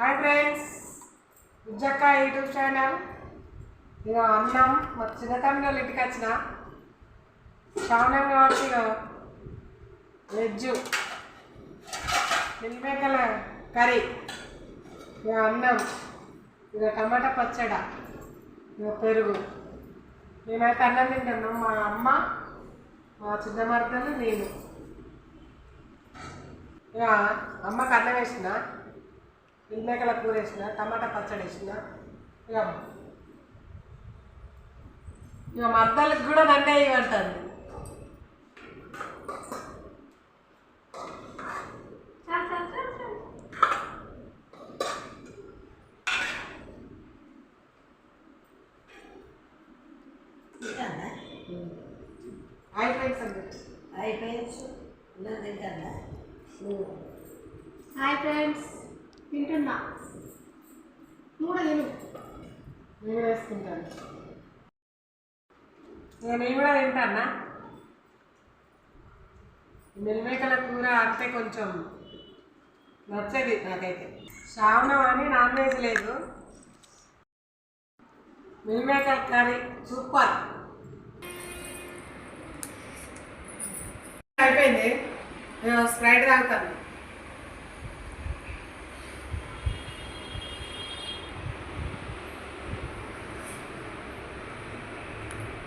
Hi friends Ujjakka YouTube channel ఇక అన్నం మా చిన్నతనంలో వాళ్ళు ఇంటికి వచ్చిన. శ్రావణం కాబట్టి వెజ్ నిల్మేకల కర్రీ. ఇక అన్నం. ఇక టమాటా పచ్చడ. ఇక పెరుగు. మేమైతే అన్నం తింటున్నాం. మా అమ్మ మా చిన్న మరదలు నేను. ఇక అమ్మకు అన్నం వేసిన. మిల్మేకల కూర వేసిన టమాటా పచ్చడి వేసిన ఇక ఇక మద్దలకు కూడా నన్నే ఇవ్వంటుంది తింటారా? Hi friends. తింటున్నా. మూడు తిను. నేను వేసుకుంటాను. నేను కూడా తింటానా మిల్మేకల కూర అంటే కొంచెం నచ్చేది నాకైతే. శ్రావణం అని నాన్ వెజ్ లేదు. మిల్మేకల కర్రీ సూపర్. అయిపోయింది. నేను స్ప్రైట్ తాగుతాను.